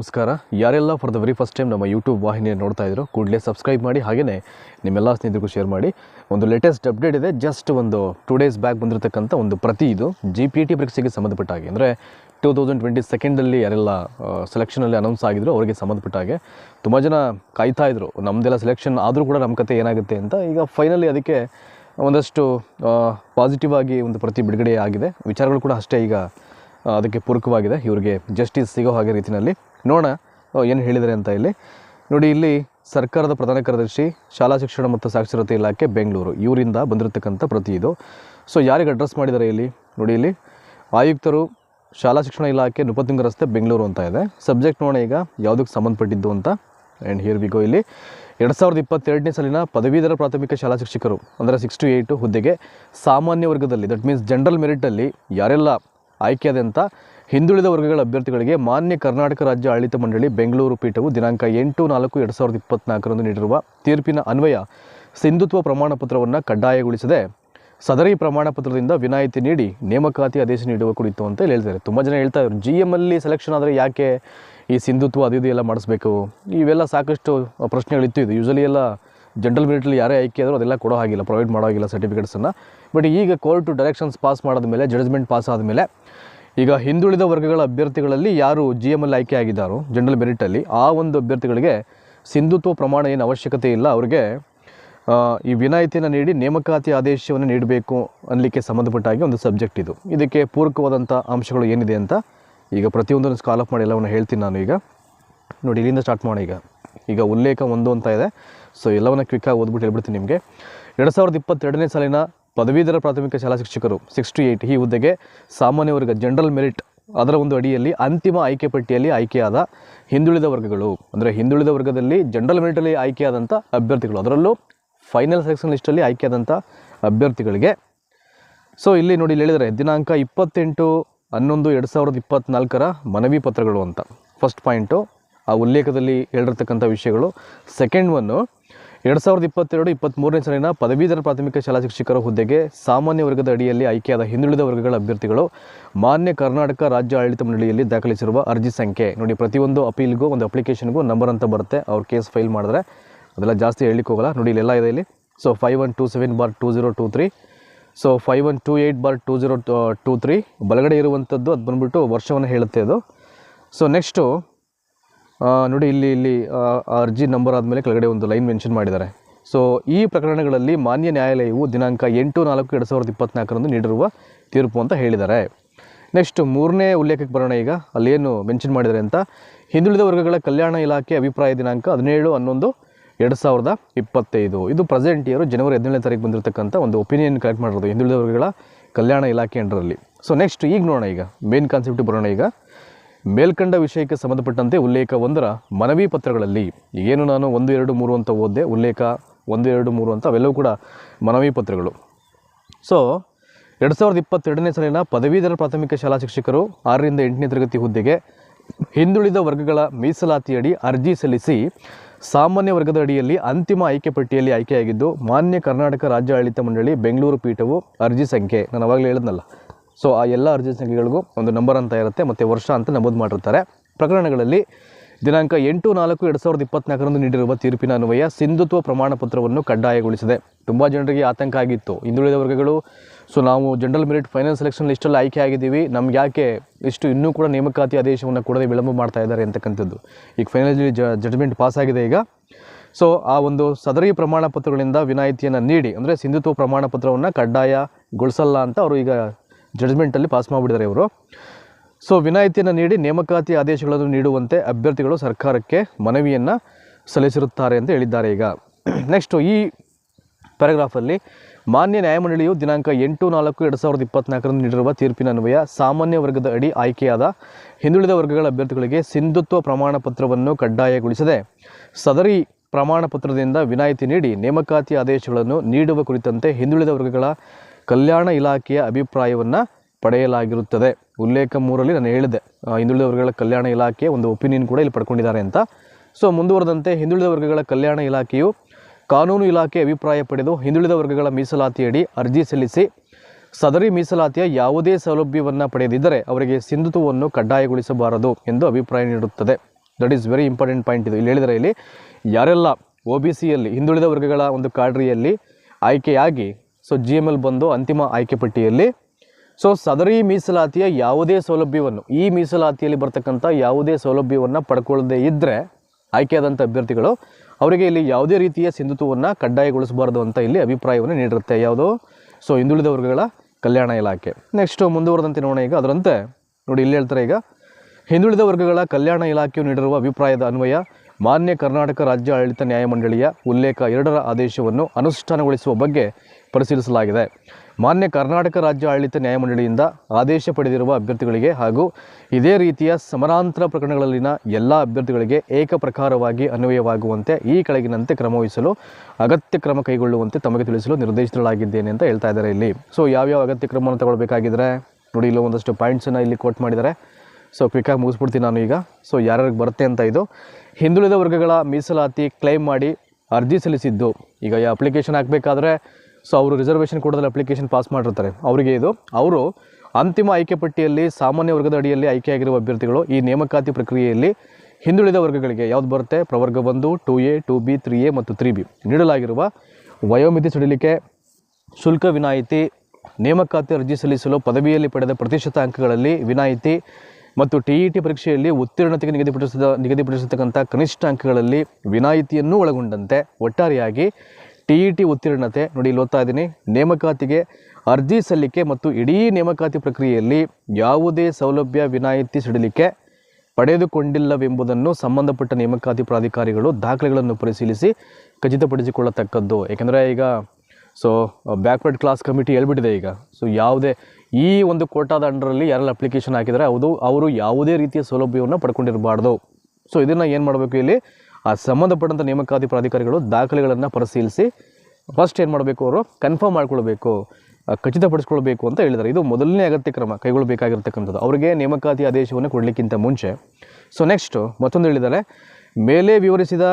ನಮಸ್ಕಾರ. ಯಾರೆಲ್ಲ for the very first time ನಮ್ಮ ಯೂಟ್ಯೂಬ್ ವಾಹಿನಿಯನ್ನು ನೋಡ್ತಾ ಇದ್ರು ಕೂಡಲೇ ಸಬ್ಸ್ಕ್ರೈಬ್ ಮಾಡಿ ಹಾಗೆಯೇ ನಿಮ್ಮೆಲ್ಲ ಸ್ನೇಹಿತರಿಗೂ ಶೇರ್ ಮಾಡಿ. ಒಂದು ಲೇಟೆಸ್ಟ್ ಅಪ್ಡೇಟ್ ಇದೆ ಜಸ್ಟ್ ಒಂದು ಟೂ ಡೇಸ್ ಬ್ಯಾಕ್ ಬಂದಿರತಕ್ಕಂಥ ಒಂದು ಪ್ರತಿ ಇದು ಜಿ ಪಿ ಟಿ ಪರೀಕ್ಷೆಗೆ ಸಂಬಂಧಪಟ್ಟ ಹಾಗೆ. ಅಂದರೆ ಟೂ ತೌಸಂಡ್ ಟ್ವೆಂಟಿ ಸೆಕೆಂಡಲ್ಲಿ ಯಾರೆಲ್ಲ ಸೆಲೆಕ್ಷನಲ್ಲಿ ಅನೌನ್ಸ್ ಆಗಿದ್ರು ಅವರಿಗೆ ಸಂಬಂಧಪಟ್ಟ ಹಾಗೆ. ತುಂಬ ಜನ ಕಾಯ್ತಾ ಇದ್ರು ನಮ್ಮದೆಲ್ಲ ಸೆಲೆಕ್ಷನ್ ಆದರೂ ಕೂಡ ನಮ್ಮ ಕತೆ ಏನಾಗುತ್ತೆ ಅಂತ. ಈಗ ಫೈನಲಿ ಅದಕ್ಕೆ ಒಂದಷ್ಟು ಪಾಸಿಟಿವ್ ಆಗಿ ಒಂದು ಪ್ರತಿ ಬಿಡುಗಡೆ ಆಗಿದೆ. ವಿಚಾರಗಳು ಕೂಡ ಅಷ್ಟೇ ಈಗ ಅದಕ್ಕೆ ಪೂರಕವಾಗಿದೆ. ಇವರಿಗೆ ಜಸ್ಟಿಸ್ ಸಿಗೋ ಹಾಗೆ ರೀತಿಯಲ್ಲಿ. ನೋಡೋಣ. ಏನು ಹೇಳಿದರೆ ಅಂತ ಇಲ್ಲಿ. ನೋಡಿ, ಇಲ್ಲಿ ಸರ್ಕಾರದ ಪ್ರಧಾನ ಕಾರ್ಯದರ್ಶಿ, ಶಾಲಾ ಶಿಕ್ಷಣ ಮತ್ತು ಸಾಕ್ಷರತೆ ಇಲಾಖೆ, ಬೆಂಗಳೂರು. ಇವರಿಂದ ಬಂದಿರತಕ್ಕಂಥ ಪ್ರತಿ ಇದು. ಸೊ ಯಾರಿಗೆ ಅಡ್ರೆಸ್ ಮಾಡಿದ್ದಾರೆ ಇಲ್ಲಿ? ನೋಡಿ, ಇಲ್ಲಿ ಆಯುಕ್ತರು, ಶಾಲಾ ಶಿಕ್ಷಣ ಇಲಾಖೆ ನೃಪತುಂಗ ರಸ್ತೆ, ಬೆಂಗಳೂರು ಅಂತ ಇದೆ. ಸಬ್ಜೆಕ್ಟ್ ನೋಡೋಣ ಈಗ, ಯಾವುದಕ್ಕೆ ಸಂಬಂಧಪಟ್ಟಿದ್ದು ಅಂತ. ಆ್ಯಂಡ್ ಹಿಯರ್ ವಿಗೋ ಇಲ್ಲಿ. ಎರಡು ಸಾವಿರದ ಇಪ್ಪತ್ತೆರಡನೇ ಸಾಲಿನ ಪದವೀಧರ ಪ್ರಾಥಮಿಕ ಶಾಲಾ ಶಿಕ್ಷಕರು, ಅಂದರೆ ಸಿಕ್ಸ್ ಟು ಏಯ್ಟು ಹುದ್ದೆಗೆ ಸಾಮಾನ್ಯ ವರ್ಗದಲ್ಲಿ ದಟ್ ಮೀನ್ಸ್ ಜನರಲ್ ಮೆರಿಟಲ್ಲಿ ಯಾರೆಲ್ಲ ಆಯ್ಕೆಯಾದಂಥ ಹಿಂದುಳಿದ ವರ್ಗಗಳ ಅಭ್ಯರ್ಥಿಗಳಿಗೆ ಮಾನ್ಯ ಕರ್ನಾಟಕ ರಾಜ್ಯ ಆಡಳಿತ ಮಂಡಳಿ ಬೆಂಗಳೂರು ಪೀಠವು ದಿನಾಂಕ ಎಂಟು ನಾಲ್ಕು ಎರಡು ಸಾವಿರದ ಇಪ್ಪತ್ನಾಲ್ಕರಂದು ನೀಡಿರುವ ತೀರ್ಪಿನ ಅನ್ವಯ ಸಿಂಧುತ್ವ ಪ್ರಮಾಣ ಪತ್ರವನ್ನು ಕಡ್ಡಾಯಗೊಳಿಸದೆ ಸದರಿ ಪ್ರಮಾಣ ಪತ್ರದಿಂದ ವಿನಾಯಿತಿ ನೀಡಿ ನೇಮಕಾತಿ ಆದೇಶ ನೀಡುವ ಕುರಿತು ಅಂತ ಹೇಳಿ ಹೇಳ್ತಾರೆ. ತುಂಬ ಜನ ಹೇಳ್ತಾ ಇದ್ರು ಜಿ ಎಂ ಅಲ್ಲಿ ಸೆಲೆಕ್ಷನ್ ಆದರೆ ಯಾಕೆ ಈ ಸಿಂಧುತ್ವ ಅದು ಇದು ಎಲ್ಲ ಮಾಡಿಸ್ಬೇಕು? ಇವೆಲ್ಲ ಸಾಕಷ್ಟು ಪ್ರಶ್ನೆಗಳಿತ್ತು ಇದು. ಯೂಶಲಿ ಎಲ್ಲ ಜನರಲ್ ಮಿಲಿಟ್ರಿ ಯಾರೇ ಆಯ್ಕೆ ಆದರೂ ಅದೆಲ್ಲ ಕೊಡೋ ಹಾಗಿಲ್ಲ ಪ್ರೊವೈಡ್ ಮಾಡೋ ಹಾಗಿಲ್ಲ ಸರ್ಟಿಫಿಕೇಟ್ಸನ್ನು ಬಟ್ ಈಗ ಕೋರ್ಟು ಡೈರೆಕ್ಷನ್ಸ್ ಪಾಸ್ ಮಾಡಿದ ಮೇಲೆ ಜಡ್ಜ್ಮೆಂಟ್ ಪಾಸ್ ಆದಮೇಲೆ ಈಗ ಹಿಂದುಳಿದ ವರ್ಗಗಳ ಅಭ್ಯರ್ಥಿಗಳಲ್ಲಿ ಯಾರು ಜಿ ಎಂ ಎಲ್ ಆಯ್ಕೆ ಆಗಿದ್ದಾರೋ ಜನರಲ್ ಮೆರಿಟಲ್ಲಿ ಆ ಒಂದು ಅಭ್ಯರ್ಥಿಗಳಿಗೆ ಸಿಂಧುತ್ವ ಪ್ರಮಾಣ ಏನು ಅವಶ್ಯಕತೆ ಇಲ್ಲ, ಅವರಿಗೆ ಈ ವಿನಾಯಿತಿಯನ್ನು ನೀಡಿ ನೇಮಕಾತಿ ಆದೇಶವನ್ನು ನೀಡಬೇಕು ಅನ್ನಲಿಕ್ಕೆ ಸಂಬಂಧಪಟ್ಟಾಗಿ ಒಂದು ಸಬ್ಜೆಕ್ಟ್ ಇದು. ಇದಕ್ಕೆ ಪೂರಕವಾದಂಥ ಅಂಶಗಳು ಏನಿದೆ ಅಂತ ಈಗ ಪ್ರತಿಯೊಂದನ್ನು ಸ್ಕಾಲಪ್ ಮಾಡಿ ಎಲ್ಲವನ್ನು ಹೇಳ್ತೀನಿ ನಾನು ಈಗ. ನೋಡಿ, ಇಲ್ಲಿಂದ ಸ್ಟಾರ್ಟ್ ಮಾಡೋಣ ಈಗ. ಈಗ ಉಲ್ಲೇಖ ಒಂದು ಅಂತ ಇದೆ. ಸೊ ಎಲ್ಲವನ್ನು ಕ್ವಿಕ್ಕಾಗಿ ಓದ್ಬಿಟ್ಟು ಹೇಳ್ಬಿಡ್ತೀನಿ ನಿಮಗೆ. ಎರಡು ಸಾವಿರದ ಇಪ್ಪತ್ತೆರಡನೇ ಸಾಲಿನ ಪದವೀಧರ ಪ್ರಾಥಮಿಕ ಶಾಲಾ ಶಿಕ್ಷಕರು ಸಿಕ್ಸ್ ಟು ಏಯ್ಟ್ ಈ ಹುದ್ದೆಗೆ ಸಾಮಾನ್ಯ ವರ್ಗ ಜನರಲ್ ಮೆರಿಟ್ ಅದರ ಒಂದು ಅಡಿಯಲ್ಲಿ ಅಂತಿಮ ಆಯ್ಕೆ ಪಟ್ಟಿಯಲ್ಲಿ ಆಯ್ಕೆಯಾದ ಹಿಂದುಳಿದ ವರ್ಗಗಳು. ಅಂದರೆ ಹಿಂದುಳಿದ ವರ್ಗದಲ್ಲಿ ಜನರಲ್ ಮೆರಿಟಲ್ಲಿ ಆಯ್ಕೆಯಾದಂಥ ಅಭ್ಯರ್ಥಿಗಳು. ಅದರಲ್ಲೂ ಫೈನಲ್ ಸೆಲೆಕ್ಷನ್ ಲಿಸ್ಟಲ್ಲಿ ಆಯ್ಕೆಯಾದಂಥ ಅಭ್ಯರ್ಥಿಗಳಿಗೆ. ಸೊ ಇಲ್ಲಿ ನೋಡಿ ಇಲ್ಲಿ ಹೇಳಿದರೆ ದಿನಾಂಕ ಇಪ್ಪತ್ತೆಂಟು ಹನ್ನೊಂದು ಎರಡು ಸಾವಿರದ ಇಪ್ಪತ್ತ್ನಾಲ್ಕರ ಮನವಿ ಪತ್ರಗಳು ಅಂತ. ಫಸ್ಟ್ ಪಾಯಿಂಟು ಆ ಉಲ್ಲೇಖದಲ್ಲಿ ಹೇಳಿರ್ತಕ್ಕಂಥ ವಿಷಯಗಳು. ಸೆಕೆಂಡ್ ಒನ್ನು ಎರಡು ಸಾವಿರದ ಇಪ್ಪತ್ತೆರಡು ಇಪ್ಪತ್ತ್ಮೂರನೇ ಸಾಲಿನ ಪದವೀಧರ ಪ್ರಾಥಮಿಕ ಶಾಲಾ ಶಿಕ್ಷಕರ ಹುದ್ದೆಗೆ ಸಾಮಾನ್ಯ ವರ್ಗದ ಅಡಿಯಲ್ಲಿ ಆಯ್ಕೆಯಾದ ಹಿಂದುಳಿದ ವರ್ಗಗಳ ಅಭ್ಯರ್ಥಿಗಳು ಮಾನ್ಯ ಕರ್ನಾಟಕ ರಾಜ್ಯ ಆಡಳಿತ ಮಂಡಳಿಯಲ್ಲಿ ದಾಖಲಿಸಿರುವ ಅರ್ಜಿ ಸಂಖ್ಯೆ. ನೋಡಿ, ಪ್ರತಿಯೊಂದು ಅಪೀಲ್ಗೂ ಒಂದು ಅಪ್ಲಿಕೇಶನ್ಗೂ ನಂಬರ್ ಅಂತ ಬರುತ್ತೆ. ಅವ್ರ ಕೇಸ್ ಫೈಲ್ ಮಾಡಿದ್ರೆ ಅದೆಲ್ಲ ಜಾಸ್ತಿ ಹೇಳಲಿಕ್ಕೆ ಹೋಗಲ್ಲ. ನೋಡಿ, ಇಲ್ಲೆಲ್ಲ ಇದೆ ಇಲ್ಲಿ. So five one two seven bar two zero two three so five one two eight bar two zero two three ಬಲಗಡೆ ಇರುವಂಥದ್ದು, ಅದು ಬಂದ್ಬಿಟ್ಟು ವರ್ಷವನ್ನು ಹೇಳುತ್ತೆ ಅದು. ಸೊ ನೆಕ್ಸ್ಟು ನೋಡಿ ಇಲ್ಲಿ ಇಲ್ಲಿ ಅರ್ಜಿ ನಂಬರ್ ಆದಮೇಲೆ ಕೆಳಗಡೆ ಒಂದು ಲೈನ್ ಮೆನ್ಷನ್ ಮಾಡಿದ್ದಾರೆ. ಸೊ ಈ ಪ್ರಕರಣಗಳಲ್ಲಿ ಮಾನ್ಯ ನ್ಯಾಯಾಲಯವು ದಿನಾಂಕ ಎಂಟು ನಾಲ್ಕು ಎರಡು ಸಾವಿರದ ಇಪ್ಪತ್ತ್ನಾಲ್ಕರಂದು ನೀಡಿರುವ ತೀರ್ಪು ಅಂತ ಹೇಳಿದ್ದಾರೆ. ನೆಕ್ಸ್ಟ್ ಮೂರನೇ ಉಲ್ಲೇಖಕ್ಕೆ ಬರೋಣ ಈಗ. ಅಲ್ಲೇನು ಮೆನ್ಷನ್ ಮಾಡಿದ್ದಾರೆ ಅಂತ. ಹಿಂದುಳಿದ ವರ್ಗಗಳ ಕಲ್ಯಾಣ ಇಲಾಖೆ ಅಭಿಪ್ರಾಯ ದಿನಾಂಕ ಹದಿನೇಳು ಹನ್ನೊಂದು ಎರಡು ಸಾವಿರದ ಇಪ್ಪತ್ತೈದು. ಇದು ಪ್ರೆಸೆಂಟ್ ಇಯರು ಜನವರಿ ಹದಿನೇಳನೇ ತಾರೀಕು ಬಂದಿರತಕ್ಕಂಥ ಒಂದು ಒಪಿನಿಯನ್ ಕಲೆಕ್ಟ್ ಮಾಡಿರೋದು ಹಿಂದುಳಿದ ವರ್ಗಗಳ ಕಲ್ಯಾಣ ಇಲಾಖೆ ಅಂಡರಲ್ಲಿ ಸೊ ನೆಕ್ಸ್ಟ್ ಈಗ ನೋಡೋಣ ಈಗ. ಮೇನ್ ಕಾನ್ಸೆಪ್ಟ್ ಬರೋಣ ಈಗ. ಮೇಲ್ಕಂಡ ವಿಷಯಕ್ಕೆ ಸಂಬಂಧಪಟ್ಟಂತೆ ಉಲ್ಲೇಖ ಒಂದರ ಮನವಿ ಪತ್ರಗಳಲ್ಲಿ ಏನು ನಾನು ಒಂದು, ಎರಡು, ಮೂರು ಅಂತ ಓದಿದೆ, ಉಲ್ಲೇಖ ಒಂದು, ಎರಡು, ಮೂರು ಅಂತ ಅವೆಲ್ಲವೂ ಕೂಡ ಮನವಿ ಪತ್ರಗಳು. ಸೊ ಎರಡು ಸಾವಿರದ ಇಪ್ಪತ್ತೆರಡನೇ ಸಾಲಿನ ಪದವೀಧರ ಪ್ರಾಥಮಿಕ ಶಾಲಾ ಶಿಕ್ಷಕರು ಆರರಿಂದ ಎಂಟನೇ ತರಗತಿ ಹುದ್ದೆಗೆ ಹಿಂದುಳಿದ ವರ್ಗಗಳ ಮೀಸಲಾತಿಯಡಿ ಅರ್ಜಿ ಸಲ್ಲಿಸಿ ಸಾಮಾನ್ಯ ವರ್ಗದ ಅಡಿಯಲ್ಲಿ ಅಂತಿಮ ಆಯ್ಕೆ ಪಟ್ಟಿಯಲ್ಲಿ ಆಯ್ಕೆಯಾಗಿದ್ದು ಮಾನ್ಯ ಕರ್ನಾಟಕ ರಾಜ್ಯ ಆಡಳಿತ ಮಂಡಳಿ ಬೆಂಗಳೂರು ಪೀಠವು ಅರ್ಜಿ ಸಂಖ್ಯೆ. ನಾನು ಅವಾಗಲೇ ಹೇಳಿದ್ನಲ್ಲ ಸೊ ಆ ಎಲ್ಲ ಅರ್ಜಿ ಸಂಖ್ಯೆಗಳಿಗೂ ಒಂದು ನಂಬರ್ ಅಂತ ಇರುತ್ತೆ, ಮತ್ತು ವರ್ಷ ಅಂತ ನಮೂದು ಮಾಡಿರ್ತಾರೆ. ಪ್ರಕರಣಗಳಲ್ಲಿ ದಿನಾಂಕ ಎಂಟು, ನಾಲ್ಕು, ಎರಡು ಸಾವಿರದ ಇಪ್ಪತ್ನಾಲ್ಕರಂದು ನೀಡಿರುವ ತೀರ್ಪಿನ ಅನ್ವಯ ಸಿಂಧುತ್ವ ಪ್ರಮಾಣ ಪತ್ರವನ್ನು ಕಡ್ಡಾಯಗೊಳಿಸಿದೆ. ತುಂಬ ಜನರಿಗೆ ಆತಂಕ ಆಗಿತ್ತು. ಹಿಂದುಳಿದ ವರ್ಗಗಳು, ಸೊ ನಾವು ಜನರಲ್ ಮೆರಿಟ್ ಫೈನಲ್ ಸೆಲೆಕ್ಷನ್ ಲಿಸ್ಟಲ್ಲಿ ಆಯ್ಕೆ ಆಗಿದ್ದೀವಿ. ನಮ್ಗೆ ಯಾಕೆ ಇಷ್ಟು ಇನ್ನೂ ಕೂಡ ನೇಮಕಾತಿ ಆದೇಶವನ್ನು ಕೊಡದೆ ವಿಳಂಬ ಮಾಡ್ತಾ ಇದ್ದಾರೆ ಅಂತಕ್ಕಂಥದ್ದು. ಈಗ ಫೈನಲಿ ಜಡ್ಜ್ಮೆಂಟ್ ಪಾಸ್ ಆಗಿದೆ ಈಗ. ಸೊ ಆ ಒಂದು ಸದರಿ ಪ್ರಮಾಣ ಪತ್ರಗಳಿಂದ ವಿನಾಯಿತಿಯನ್ನು ನೀಡಿ, ಅಂದರೆ ಸಿಂಧುತ್ವ ಪ್ರಮಾಣ ಪತ್ರವನ್ನು ಕಡ್ಡಾಯಗೊಳಿಸಲ್ಲ ಅಂತ ಅವರು ಈಗ ಜಡ್ಜ್ಮೆಂಟಲ್ಲಿ ಪಾಸ್ ಮಾಡಿಬಿಟ್ಟಿದ್ದಾರೆ ಇವರು. ಸೊ ವಿನಾಯಿತಿಯನ್ನು ನೀಡಿ ನೇಮಕಾತಿ ಆದೇಶಗಳನ್ನು ನೀಡುವಂತೆ ಅಭ್ಯರ್ಥಿಗಳು ಸರ್ಕಾರಕ್ಕೆ ಮನವಿಯನ್ನು ಸಲ್ಲಿಸಿರುತ್ತಾರೆ ಅಂತ ಹೇಳಿದ್ದಾರೆ ಈಗ. ನೆಕ್ಸ್ಟು ಈ ಪ್ಯಾರಾಗ್ರಾಫಲ್ಲಿ ಮಾನ್ಯ ನ್ಯಾಯಮಂಡಳಿಯು ದಿನಾಂಕ ಎಂಟು ನಾಲ್ಕು ಎರಡು ಸಾವಿರದ ಇಪ್ಪತ್ನಾಲ್ಕರಂದು ನೀಡಿರುವ ತೀರ್ಪಿನ ಅನ್ವಯ ಸಾಮಾನ್ಯ ವರ್ಗದ ಅಡಿ ಆಯ್ಕೆಯಾದ ಹಿಂದುಳಿದ ವರ್ಗಗಳ ಅಭ್ಯರ್ಥಿಗಳಿಗೆ ಸಿಂಧುತ್ವ ಪ್ರಮಾಣ ಪತ್ರವನ್ನು ಕಡ್ಡಾಯಗೊಳಿಸದೆ ಸದರಿ ಪ್ರಮಾಣ ಪತ್ರದಿಂದ ವಿನಾಯಿತಿ ನೀಡಿ ನೇಮಕಾತಿ ಆದೇಶಗಳನ್ನು ನೀಡುವ ಕುರಿತಂತೆ ಹಿಂದುಳಿದ ವರ್ಗಗಳ ಕಲ್ಯಾಣ ಇಲಾಖೆಯ ಅಭಿಪ್ರಾಯವನ್ನು ಪಡೆಯಲಾಗಿರುತ್ತದೆ. ಉಲ್ಲೇಖ ಮೂರಲ್ಲಿ ನಾನು ಹೇಳಿದೆ ಹಿಂದುಳಿದ ವರ್ಗಗಳ ಕಲ್ಯಾಣ ಇಲಾಖೆ ಒಂದು ಒಪಿನಿಯನ್ ಕೂಡ ಇಲ್ಲಿ ಪಡ್ಕೊಂಡಿದ್ದಾರೆ ಅಂತ. ಸೊ ಮುಂದುವರೆದಂತೆ ಹಿಂದುಳಿದ ವರ್ಗಗಳ ಕಲ್ಯಾಣ ಇಲಾಖೆಯು ಕಾನೂನು ಇಲಾಖೆ ಅಭಿಪ್ರಾಯ ಪಡೆದು ಹಿಂದುಳಿದ ವರ್ಗಗಳ ಮೀಸಲಾತಿಯಡಿ ಅರ್ಜಿ ಸಲ್ಲಿಸಿ ಸದರಿ ಮೀಸಲಾತಿಯ ಯಾವುದೇ ಸೌಲಭ್ಯವನ್ನು ಪಡೆಯದಿದ್ದರೆ ಅವರಿಗೆ ಸಿಂಧುತ್ವವನ್ನು ಕಡ್ಡಾಯಗೊಳಿಸಬಾರದು ಎಂದು ಅಭಿಪ್ರಾಯ ನೀಡುತ್ತದೆ. That is very important point ಇದು. ಇಲ್ಲಿ ಹೇಳಿದರೆ ಇಲ್ಲಿ, ಯಾರೆಲ್ಲ ಒ ಬಿ ಸಿಯಲ್ಲಿ ಹಿಂದುಳಿದ ವರ್ಗಗಳ ಒಂದು ಕಾಡ್ರಿಯಲ್ಲಿ ಆಯ್ಕೆಯಾಗಿ ಸೊ ಜಿ ಎಂ ಎಲ್ ಬಂದು ಅಂತಿಮ ಆಯ್ಕೆ ಪಟ್ಟಿಯಲ್ಲಿ. ಸೊ ಸದರಿ ಮೀಸಲಾತಿಯ ಯಾವುದೇ ಸೌಲಭ್ಯವನ್ನು, ಈ ಮೀಸಲಾತಿಯಲ್ಲಿ ಬರ್ತಕ್ಕಂಥ ಯಾವುದೇ ಸೌಲಭ್ಯವನ್ನು ಪಡ್ಕೊಳ್ಳದೇ ಇದ್ದರೆ ಆಯ್ಕೆಯಾದಂಥ ಅಭ್ಯರ್ಥಿಗಳು, ಅವರಿಗೆ ಇಲ್ಲಿ ಯಾವುದೇ ರೀತಿಯ ಸಿಂಧುತ್ವವನ್ನು ಕಡ್ಡಾಯಗೊಳಿಸಬಾರ್ದು ಅಂತ ಇಲ್ಲಿ ಅಭಿಪ್ರಾಯವನ್ನು ನೀಡಿರುತ್ತೆ. ಯಾವುದು? ಸೊ ಹಿಂದುಳಿದ ವರ್ಗಗಳ ಕಲ್ಯಾಣ ಇಲಾಖೆ. ನೆಕ್ಸ್ಟು ಮುಂದುವರೆದಂತೆ ನೋಡೋಣ ಈಗ. ಅದರಂತೆ ನೋಡಿ, ಇಲ್ಲಿ ಹೇಳ್ತಾರೆ ಈಗ, ಹಿಂದುಳಿದ ವರ್ಗಗಳ ಕಲ್ಯಾಣ ಇಲಾಖೆಯು ನೀಡಿರುವ ಅಭಿಪ್ರಾಯದ ಅನ್ವಯ, ಮಾನ್ಯ ಕರ್ನಾಟಕ ರಾಜ್ಯ ಆಡಳಿತ ನ್ಯಾಯಮಂಡಳಿಯ ಉಲ್ಲೇಖ ಎರಡರ ಆದೇಶವನ್ನು ಅನುಷ್ಠಾನಗೊಳಿಸುವ ಬಗ್ಗೆ ಪರಿಶೀಲಿಸಲಾಗಿದೆ. ಮಾನ್ಯ ಕರ್ನಾಟಕ ರಾಜ್ಯ ಆಡಳಿತ ನ್ಯಾಯಮಂಡಳಿಯಿಂದ ಆದೇಶ ಪಡೆದಿರುವ ಅಭ್ಯರ್ಥಿಗಳಿಗೆ ಹಾಗೂ ಇದೇ ರೀತಿಯ ಸಮಾನಾಂತರ ಪ್ರಕರಣಗಳಲ್ಲಿನ ಎಲ್ಲ ಅಭ್ಯರ್ಥಿಗಳಿಗೆ ಏಕಪ್ರಕಾರವಾಗಿ ಅನ್ವಯವಾಗುವಂತೆ ಈ ಕೆಳಗಿನಂತೆ ಕ್ರಮ ವಹಿಸಲು, ಅಗತ್ಯ ಕ್ರಮ ಕೈಗೊಳ್ಳುವಂತೆ ತಮಗೆ ತಿಳಿಸಲು ನಿರ್ದೇಶಿಸಲಾಗಿದ್ದೇನೆ ಅಂತ ಹೇಳ್ತಾ ಇದ್ದಾರೆ ಇಲ್ಲಿ. ಸೊ ಯಾವ್ಯಾವ ಅಗತ್ಯ ಕ್ರಮವನ್ನು ತಗೊಳ್ಬೇಕಾಗಿದ್ರೆ? ನೋಡಿ, ಇಲ್ಲಿ ಒಂದಷ್ಟು ಪಾಯಿಂಟ್ಸನ್ನು ಇಲ್ಲಿ ಕೋಟ್ ಮಾಡಿದ್ದಾರೆ. ಸೊ ಕ್ವಿಕ್ಕಾಗಿ ಮುಗಿಸ್ಬಿಡ್ತೀನಿ ನಾನು ಈಗ. ಸೊ ಯಾರ್ಯಾರಿಗೆ ಬರುತ್ತೆ ಅಂತ ಇದು. ಹಿಂದುಳಿದ ವರ್ಗಗಳ ಮೀಸಲಾತಿ ಕ್ಲೈಮ್ ಮಾಡಿ ಅರ್ಜಿ ಸಲ್ಲಿಸಿದ್ದು. ಈಗ ಈ ಅಪ್ಲಿಕೇಶನ್ ಹಾಕಬೇಕಾದ್ರೆ ಸೊ ಅವರು ರಿಸರ್ವೇಷನ್ ಕೊಡೋದ್ರಲ್ಲಿ ಅಪ್ಲಿಕೇಶನ್ ಪಾಸ್ ಮಾಡಿರ್ತಾರೆ. ಅವರಿಗೆ ಇದು, ಅವರು ಅಂತಿಮ ಆಯ್ಕೆ ಪಟ್ಟಿಯಲ್ಲಿ ಸಾಮಾನ್ಯ ವರ್ಗದ ಅಡಿಯಲ್ಲಿ ಆಯ್ಕೆಯಾಗಿರುವ ಅಭ್ಯರ್ಥಿಗಳು ಈ ನೇಮಕಾತಿ ಪ್ರಕ್ರಿಯೆಯಲ್ಲಿ ಹಿಂದುಳಿದ ವರ್ಗಗಳಿಗೆ, ಯಾವ್ದು ಬರುತ್ತೆ? ಪ್ರವರ್ಗ ಒಂದು two A two B three A ಮತ್ತು ತ್ರೀ ಬಿ ನೀಡಲಾಗಿರುವ ವಯೋಮಿತಿ ಸಡಿಲಿಕೆ, ಶುಲ್ಕ ವಿನಾಯಿತಿ, ನೇಮಕಾತಿ ಅರ್ಜಿ ಸಲ್ಲಿಸಲು ಪದವಿಯಲ್ಲಿ ಪಡೆದ ಪ್ರತಿಶತ ಅಂಕಗಳಲ್ಲಿ ವಿನಾಯಿತಿ ಮತ್ತು ಟಿ ಇ ಟಿ ಪರೀಕ್ಷೆಯಲ್ಲಿ ಉತ್ತೀರ್ಣತೆಗೆ ನಿಗದಿಪಡಿಸಿದ ನಿಗದಿಪಡಿಸತಕ್ಕಂಥ ಕನಿಷ್ಠ ಅಂಕಗಳಲ್ಲಿ ವಿನಾಯಿತಿಯನ್ನು ಒಳಗೊಂಡಂತೆ ಒಟ್ಟಾರೆಯಾಗಿ ಟಿ ಇ ಟಿ ಉತ್ತೀರ್ಣತೆ ನೋಡಿ ಇಲ್ಲಿ ಓದ್ತಾ ಇದ್ದೀನಿ. ನೇಮಕಾತಿಗೆ ಅರ್ಜಿ ಸಲ್ಲಿಕೆ ಮತ್ತು ಇಡೀ ನೇಮಕಾತಿ ಪ್ರಕ್ರಿಯೆಯಲ್ಲಿ ಯಾವುದೇ ಸೌಲಭ್ಯ ವಿನಾಯಿತಿ ಸಿಡಲಿಕ್ಕೆ ಪಡೆದುಕೊಂಡಿಲ್ಲವೆಂಬುದನ್ನು ಸಂಬಂಧಪಟ್ಟ ನೇಮಕಾತಿ ಪ್ರಾಧಿಕಾರಿಗಳು ದಾಖಲೆಗಳನ್ನು ಪರಿಶೀಲಿಸಿ ಖಚಿತಪಡಿಸಿಕೊಳ್ಳತಕ್ಕದ್ದು. ಏಕೆಂದರೆ ಈಗ ಸೊ ಬ್ಯಾಕ್ವರ್ಡ್ ಕ್ಲಾಸ್ ಕಮಿಟಿ ಹೇಳ್ಬಿಟ್ಟಿದೆ ಈಗ. ಸೊ, ಯಾವುದೇ ಈ ಒಂದು ಕೋಟಾದ ಅಂಡರಲ್ಲಿ ಯಾರೆಲ್ಲ ಅಪ್ಲಿಕೇಶನ್ ಹಾಕಿದರೆ, ಅದು ಅವರು ಯಾವುದೇ ರೀತಿಯ ಸೌಲಭ್ಯವನ್ನು ಪಡ್ಕೊಂಡಿರಬಾರ್ದು. ಸೊ, ಇದನ್ನು ಏನು ಮಾಡಬೇಕು ಇಲ್ಲಿ? ಆ ಸಂಬಂಧಪಟ್ಟಂಥ ನೇಮಕಾತಿ ಪ್ರಾಧಿಕಾರಿಗಳು ದಾಖಲೆಗಳನ್ನು ಪರಿಶೀಲಿಸಿ ಫಸ್ಟ್ ಏನು ಮಾಡಬೇಕು ಅವರು? ಕನ್ಫರ್ಮ್ ಮಾಡ್ಕೊಳ್ಬೇಕು ಖಚಿತಪಡಿಸ್ಕೊಳ್ಬೇಕು ಅಂತ ಹೇಳಿದ್ದಾರೆ. ಇದು ಮೊದಲನೇ ಅಗತ್ಯ ಕ್ರಮ ಕೈಗೊಳ್ಳಬೇಕಾಗಿರ್ತಕ್ಕಂಥದ್ದು. ಅವರಿಗೆ ನೇಮಕಾತಿ ಆದೇಶವನ್ನು ಕೊಡಲಿಕ್ಕಿಂತ ಮುಂಚೆ. ಸೊ ನೆಕ್ಸ್ಟು ಮತ್ತೊಂದು ಹೇಳಿದ್ದಾರೆ. ಮೇಲೆ ವಿವರಿಸಿದ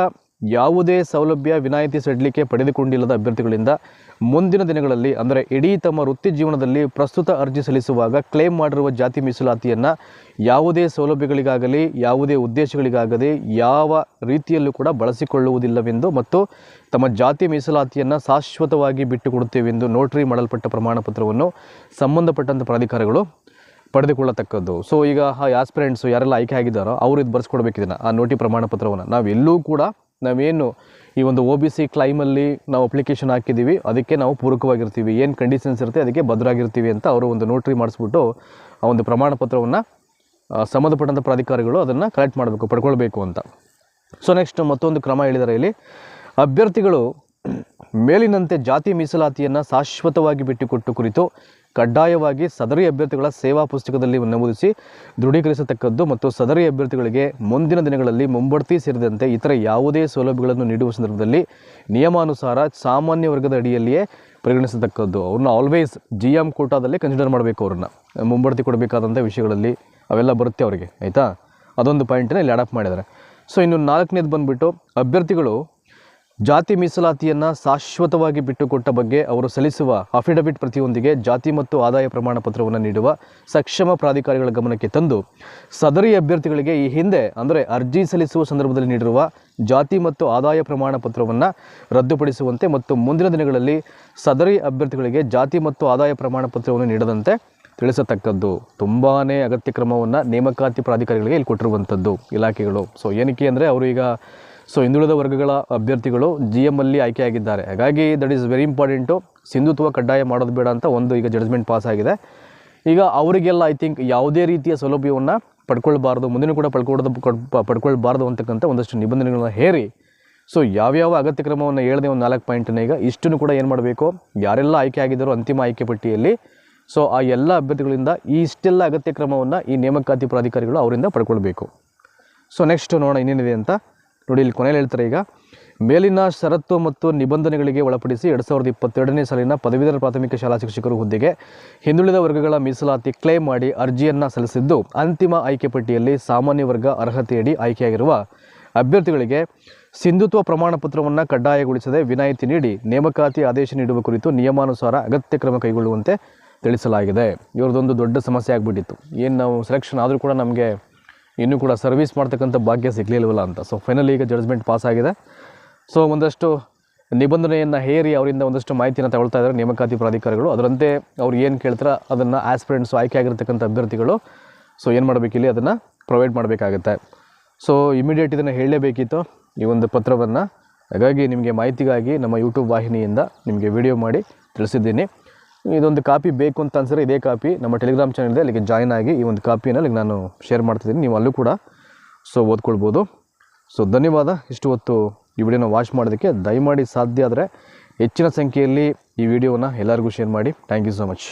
ಯಾವುದೇ ಸೌಲಭ್ಯ ವಿನಾಯಿತಿ ಸಡಿಲಿಕೆ ಪಡೆದುಕೊಂಡಿಲ್ಲದ ಅಭ್ಯರ್ಥಿಗಳಿಂದ ಮುಂದಿನ ದಿನಗಳಲ್ಲಿ, ಅಂದರೆ ಇಡೀ ತಮ್ಮ ವೃತ್ತಿ ಜೀವನದಲ್ಲಿ ಪ್ರಸ್ತುತ ಅರ್ಜಿ ಸಲ್ಲಿಸುವಾಗ ಕ್ಲೇಮ್ ಮಾಡಿರುವ ಜಾತಿ ಮೀಸಲಾತಿಯನ್ನು ಯಾವುದೇ ಸೌಲಭ್ಯಗಳಿಗಾಗಲಿ, ಯಾವುದೇ ಉದ್ದೇಶಗಳಿಗಾಗಲಿ ಯಾವ ರೀತಿಯಲ್ಲೂ ಕೂಡ ಬಳಸಿಕೊಳ್ಳುವುದಿಲ್ಲವೆಂದು ಮತ್ತು ತಮ್ಮ ಜಾತಿ ಮೀಸಲಾತಿಯನ್ನು ಶಾಶ್ವತವಾಗಿ ಬಿಟ್ಟುಕೊಡುತ್ತೇವೆಂದು ನೋಟ್ರಿ ಮಾಡಲ್ಪಟ್ಟ ಪ್ರಮಾಣ ಪತ್ರವನ್ನು ಸಂಬಂಧಪಟ್ಟಂಥ ಪ್ರಾಧಿಕಾರಗಳು ಪಡೆದುಕೊಳ್ಳತಕ್ಕದ್ದು. ಸೊ ಈಗ ಆ ಆಸ್ಪಿರೆಂಟ್ಸು ಯಾರೆಲ್ಲ ಆಯ್ಕೆ ಆಗಿದ್ದಾರೋ, ಅವರು ಇದು ಬರ್ಸ್ಕೊಡ್ಬೇಕು ಆ ನೋಟಿ ಪ್ರಮಾಣ ಪತ್ರವನ್ನು ನಾವೆಲ್ಲೂ ಕೂಡ ನಾವೇನು ಈ ಒಂದು ಒ ಬಿ ಸಿ ಕ್ಲೈಮಲ್ಲಿ ನಾವು ಅಪ್ಲಿಕೇಶನ್ ಹಾಕಿದ್ದೀವಿ, ಅದಕ್ಕೆ ನಾವು ಪೂರಕವಾಗಿರ್ತೀವಿ. ಏನು ಕಂಡೀಷನ್ಸ್ ಇರುತ್ತೆ ಅದಕ್ಕೆ ಭದ್ರಾಗಿರ್ತೀವಿ ಅಂತ ಅವರು ಒಂದು ನೋಟ್ರಿ ಮಾಡಿಸ್ಬಿಟ್ಟು ಆ ಒಂದು ಪ್ರಮಾಣ ಪತ್ರವನ್ನು ಸಂಬಂಧಪಟ್ಟಂಥ ಪ್ರಾಧಿಕಾರಿಗಳು ಅದನ್ನು ಕಲೆಕ್ಟ್ ಮಾಡಬೇಕು, ಪಡ್ಕೊಳ್ಬೇಕು ಅಂತ. ಸೊ ನೆಕ್ಸ್ಟ್ ಮತ್ತೊಂದು ಕ್ರಮ ಹೇಳಿದ್ದಾರೆ ಇಲ್ಲಿ. ಅಭ್ಯರ್ಥಿಗಳು ಮೇಲಿನಂತೆ ಜಾತಿ ಮೀಸಲಾತಿಯನ್ನು ಶಾಶ್ವತವಾಗಿ ಬಿಟ್ಟುಕೊಟ್ಟು ಕುರಿತು ಕಡ್ಡಾಯವಾಗಿ ಸದರಿ ಅಭ್ಯರ್ಥಿಗಳ ಸೇವಾ ಪುಸ್ತಕದಲ್ಲಿ ನಮೂದಿಸಿ ದೃಢೀಕರಿಸತಕ್ಕದ್ದು ಮತ್ತು ಸದರಿ ಅಭ್ಯರ್ಥಿಗಳಿಗೆ ಮುಂದಿನ ದಿನಗಳಲ್ಲಿ ಮುಂಬಡ್ತಿ ಸೇರಿದಂತೆ ಇತರ ಯಾವುದೇ ಸೌಲಭ್ಯಗಳನ್ನು ನೀಡುವ ಸಂದರ್ಭದಲ್ಲಿ ನಿಯಮಾನುಸಾರ ಸಾಮಾನ್ಯ ವರ್ಗದ ಅಡಿಯಲ್ಲಿಯೇ ಪರಿಗಣಿಸತಕ್ಕದ್ದು. ಅವ್ರನ್ನ ಆಲ್ವೇಸ್ ಜಿ ಎಂ ಕೋಟಾದಲ್ಲಿ ಕನ್ಸಿಡರ್ ಮಾಡಬೇಕು ಅವ್ರನ್ನ. ಮುಂಬಡ್ತಿ ಕೊಡಬೇಕಾದಂಥ ವಿಷಯಗಳಲ್ಲಿ ಅವೆಲ್ಲ ಬರುತ್ತೆ ಅವರಿಗೆ, ಆಯಿತಾ? ಅದೊಂದು ಪಾಯಿಂಟನ್ನು ಇಲ್ಲಿ ಅಡಾಪ್ಟ್ ಮಾಡಿದ್ದಾರೆ. ಸೊ ಇನ್ನು ನಾಲ್ಕನೇದು ಬಂದುಬಿಟ್ಟು ಅಭ್ಯರ್ಥಿಗಳು ಜಾತಿ ಮೀಸಲಾತಿಯನ್ನು ಶಾಶ್ವತವಾಗಿ ಬಿಟ್ಟುಕೊಟ್ಟ ಬಗ್ಗೆ ಅವರು ಸಲ್ಲಿಸುವ ಅಫಿಡವಿಟ್ ಪ್ರತಿಯೊಂದಿಗೆ ಜಾತಿ ಮತ್ತು ಆದಾಯ ಪ್ರಮಾಣ ಪತ್ರವನ್ನು ನೀಡುವ ಸಕ್ಷಮ ಪ್ರಾಧಿಕಾರಿಗಳ ಗಮನಕ್ಕೆ ತಂದು ಸದರಿ ಅಭ್ಯರ್ಥಿಗಳಿಗೆ ಈ ಹಿಂದೆ, ಅಂದರೆ ಅರ್ಜಿ ಸಲ್ಲಿಸುವ ಸಂದರ್ಭದಲ್ಲಿ ನೀಡಿರುವ ಜಾತಿ ಮತ್ತು ಆದಾಯ ಪ್ರಮಾಣ ಪತ್ರವನ್ನು ರದ್ದುಪಡಿಸುವಂತೆ ಮತ್ತು ಮುಂದಿನ ದಿನಗಳಲ್ಲಿ ಸದರಿ ಅಭ್ಯರ್ಥಿಗಳಿಗೆ ಜಾತಿ ಮತ್ತು ಆದಾಯ ಪ್ರಮಾಣ ಪತ್ರವನ್ನು ನೀಡದಂತೆ ತಿಳಿಸತಕ್ಕದ್ದು. ತುಂಬಾ ಅಗತ್ಯ ಕ್ರಮವನ್ನು ನೇಮಕಾತಿ ಪ್ರಾಧಿಕಾರಿಗಳಿಗೆ ಇಲ್ಲಿ ಕೊಟ್ಟಿರುವಂಥದ್ದು ಇಲಾಖೆಗಳು. ಸೊ ಏನಕ್ಕೆ ಅಂದರೆ ಅವರು ಈಗ ಸೊ ಹಿಂದುಳಿದ ವರ್ಗಗಳ ಅಭ್ಯರ್ಥಿಗಳು ಜಿ ಎಮ್ಮಲ್ಲಿ ಆಯ್ಕೆಯಾಗಿದ್ದಾರೆ. ಹಾಗಾಗಿ ದಟ್ ಈಸ್ ವೆರಿ ಇಂಪಾರ್ಟೆಂಟು ಸಿಂಧುತ್ವ ಕಡ್ಡಾಯ ಮಾಡೋದು ಬೇಡ ಅಂತ ಒಂದು ಈಗ ಜಡ್ಜ್ಮೆಂಟ್ ಪಾಸ್ ಆಗಿದೆ. ಈಗ ಅವರಿಗೆಲ್ಲ ಐ ಥಿಂಕ್ ಯಾವುದೇ ರೀತಿಯ ಸೌಲಭ್ಯವನ್ನು ಪಡ್ಕೊಳ್ಬಾರ್ದು, ಮುಂದಿನ ಕೂಡ ಪಡ್ಕೊಳ್ಳೋದು ಪಡ್ಕೊಳ್ಬಾರ್ದು ಅಂತಕ್ಕಂಥ ಒಂದಷ್ಟು ನಿಬಂಧನೆಗಳನ್ನ ಹೇರಿ. ಸೊ ಯಾವ್ಯಾವ ಅಗತ್ಯ ಕ್ರಮವನ್ನು ಹೇಳಿದೆ ಒಂದು ನಾಲ್ಕು ಪಾಯಿಂಟನ್ನ ಈಗ ಇಷ್ಟನ್ನು ಕೂಡ ಏನು ಮಾಡಬೇಕು? ಯಾರೆಲ್ಲ ಆಯ್ಕೆ ಆಗಿದ್ದಾರೋ ಅಂತಿಮ ಆಯ್ಕೆ ಪಟ್ಟಿಯಲ್ಲಿ. ಸೊ ಆ ಎಲ್ಲ ಅಭ್ಯರ್ಥಿಗಳಿಂದ ಈ ಇಷ್ಟೆಲ್ಲ ಅಗತ್ಯ ಕ್ರಮವನ್ನು ಈ ನೇಮಕಾತಿ ಪ್ರಾಧಿಕಾರಿಗಳು ಅವರಿಂದ ಪಡ್ಕೊಳ್ಬೇಕು. ಸೊ ನೆಕ್ಸ್ಟ್ ನೋಡೋಣ ಇನ್ನೇನಿದೆ ಅಂತ. ನೋಡಿ, ಇಲ್ಲಿ ಕೊನೆಯಲ್ಲಿ ಹೇಳ್ತಾರೆ ಈಗ, ಮೇಲಿನ ಷರತ್ತು ಮತ್ತು ನಿಬಂಧನೆಗಳಿಗೆ ಒಳಪಡಿಸಿ ಎರಡು ಸಾವಿರದ ಇಪ್ಪತ್ತೆರಡನೇ ಸಾಲಿನ ಪದವೀಧರ ಪ್ರಾಥಮಿಕ ಶಾಲಾ ಶಿಕ್ಷಕರು ಹುದ್ದೆಗೆ ಹಿಂದುಳಿದ ವರ್ಗಗಳ ಮೀಸಲಾತಿ ಕ್ಲೇಮ್ ಮಾಡಿ ಅರ್ಜಿಯನ್ನು ಸಲ್ಲಿಸಿದ್ದು, ಅಂತಿಮ ಆಯ್ಕೆ ಪಟ್ಟಿಯಲ್ಲಿ ಸಾಮಾನ್ಯ ವರ್ಗ ಅರ್ಹತೆಯಡಿ ಆಯ್ಕೆಯಾಗಿರುವ ಅಭ್ಯರ್ಥಿಗಳಿಗೆ ಸಿಂಧುತ್ವ ಪ್ರಮಾಣ ಪತ್ರವನ್ನು ಕಡ್ಡಾಯಗೊಳಿಸದೆ ವಿನಾಯಿತಿ ನೀಡಿ ನೇಮಕಾತಿ ಆದೇಶ ನೀಡುವ ಕುರಿತು ನಿಯಮಾನುಸಾರ ಅಗತ್ಯ ಕ್ರಮ ಕೈಗೊಳ್ಳುವಂತೆ ತಿಳಿಸಲಾಗಿದೆ. ಇವ್ರದ್ದೊಂದು ದೊಡ್ಡ ಸಮಸ್ಯೆ ಆಗಿಬಿಟ್ಟಿತ್ತು. ಏನು ನಾವು ಸೆಲೆಕ್ಷನ್ ಆದರೂ ಕೂಡ ನಮಗೆ ಇನ್ನೂ ಕೂಡ ಸರ್ವಿಸ್ ಮಾಡ್ತಕ್ಕಂಥ ಭಾಗ್ಯ ಸಿಗಲಿಲ್ವಲ್ಲ ಅಂತ. ಸೊ ಫೈನಲಿ ಈಗ ಜಡ್ಜ್ಮೆಂಟ್ ಪಾಸ್ ಆಗಿದೆ. ಸೊ ಒಂದಷ್ಟು ನಿಬಂಧನೆಯನ್ನು ಹೇರಿ ಅವರಿಂದ ಒಂದಷ್ಟು ಮಾಹಿತಿಯನ್ನು ತಗೊಳ್ತಾ ಇದ್ದಾರೆ ನೇಮಕಾತಿ ಪ್ರಾಧಿಕಾರಿಗಳು. ಅದರಂತೆ ಅವ್ರು ಏನು ಕೇಳ್ತಾರೆ ಅದನ್ನು ಆಸ್ಪಿರೆಂಟ್ಸು ಆಯ್ಕೆ ಆಗಿರ್ತಕ್ಕಂಥ ಅಭ್ಯರ್ಥಿಗಳು. ಸೊ ಏನು ಮಾಡಬೇಕಿಲ್ಲಿ ಅದನ್ನು ಪ್ರೊವೈಡ್ ಮಾಡಬೇಕಾಗುತ್ತೆ. ಸೊ ಇಮಿಡಿಯೇಟ್ ಇದನ್ನು ಹೇಳಲೇಬೇಕಿತ್ತು ಈ ಒಂದು ಪತ್ರವನ್ನು. ಹಾಗಾಗಿ ನಿಮಗೆ ಮಾಹಿತಿಗಾಗಿ ನಮ್ಮ ಯೂಟ್ಯೂಬ್ ವಾಹಿನಿಯಿಂದ ನಿಮಗೆ ವಿಡಿಯೋ ಮಾಡಿ ತಿಳಿಸಿದ್ದೀನಿ. ಇದೊಂದು ಕಾಪಿ ಬೇಕು ಅಂತ ಅನ್ಸಿದ್ರೆ ಇದೇ ಕಾಪಿ. ನಮ್ಮ ಟೆಲಿಗ್ರಾಮ್ ಚಾನಲ್ ಇದೆ, ಅಲ್ಲಿಗೆ ಜಾಯ್ನ್ ಆಗಿ ಈ ಒಂದು ಕಾಪಿಯನ್ನು ಅಲ್ಲಿಗೆ ನಾನು ಶೇರ್ ಮಾಡ್ತಿದ್ದೀನಿ. ನೀವು ಅಲ್ಲೂ ಕೂಡ ಸೊ ಓದ್ಕೊಳ್ಬೋದು. ಸೊ ಧನ್ಯವಾದ. ಇಷ್ಟು ಹೊತ್ತು ಈ ವಿಡಿಯೋನ ವಾಚ್ ಮಾಡೋದಕ್ಕೆ ದಯಮಾಡಿ ಸಾಧ್ಯ ಆದರೆ ಹೆಚ್ಚಿನ ಸಂಖ್ಯೆಯಲ್ಲಿ ಈ ವಿಡಿಯೋನ ಎಲ್ಲರಿಗೂ ಶೇರ್ ಮಾಡಿ. Thank you so much